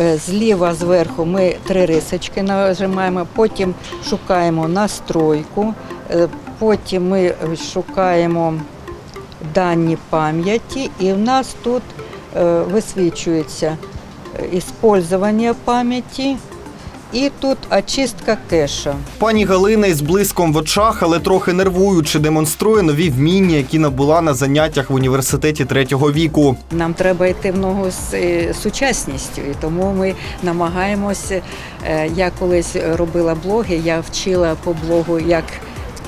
Е, Зліва зверху ми три рисочки нажимаємо, потім шукаємо настройку, е, потім ми шукаємо дані пам'яті, і в нас тут е, висвічується іспользування пам'яті і тут очистка кеша. Пані Галина із блиском в очах, але трохи нервуючи, демонструє нові вміння, які набула на заняттях в університеті третього віку. Нам треба йти в ногу з е, сучасністю, і тому ми намагаємося. е, Я колись робила блоги, я вчила по блогу, як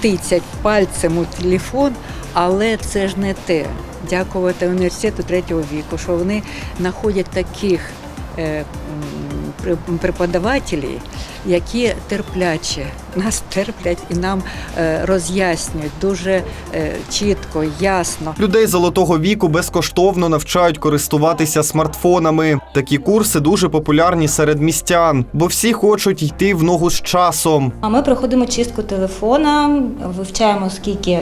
тицять пальцем у телефон, але це ж не те. Дякувати університету третього віку, що вони знаходять таких преподавателів, які терпляче нас терплять і нам е, роз'яснюють дуже е, чітко, ясно. Людей золотого віку безкоштовно навчають користуватися смартфонами. Такі курси дуже популярні серед містян, бо всі хочуть йти в ногу з часом. А ми проходимо чистку телефона, вивчаємо скільки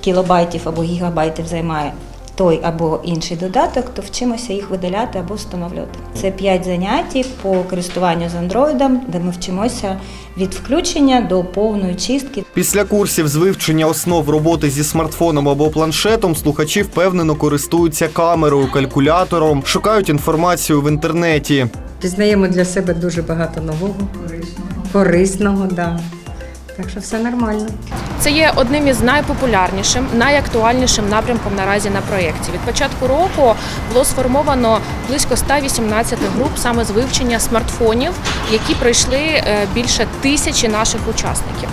кілобайтів або гігабайтів займає той або інший додаток, то вчимося їх видаляти або встановлювати. Це 5 занять по користуванню з андроїдом, де ми вчимося від включення до повної чистки. Після курсів з вивчення основ роботи зі смартфоном або планшетом слухачі впевнено користуються камерою, калькулятором, шукають інформацію в інтернеті. Пізнаємо для себе дуже багато нового, корисного, да. так що все нормально. Це є одним із найпопулярнішим, найактуальнішим напрямком наразі на проєкті. Від початку року було сформовано близько 118 груп саме з вивчення смартфонів, які пройшли е, більше тисячі наших учасників.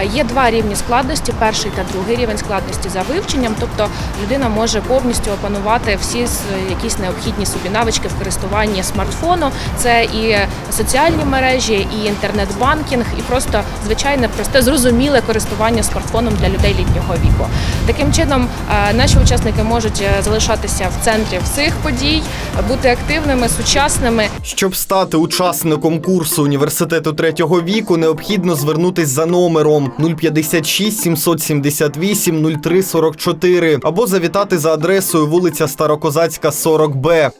Е, Є два рівні складності: перший та другий рівень складності за вивченням, тобто людина може повністю опанувати всі якісь необхідні собі навички в користуванні смартфону. Це і соціальні мережі, і інтернет-банкінг, і просто звичайне, просте зрозуміле користування смартфоном для людей літнього віку. Таким чином, е, наші учасники можуть е, залишатися в центрі всіх подій, бути активними, сучасними Щоб стати учасником курсу університету третього віку, необхідно звернутись за номером 056 778 0344 або завітати за адресою вулиця Старокозацька, 40Б.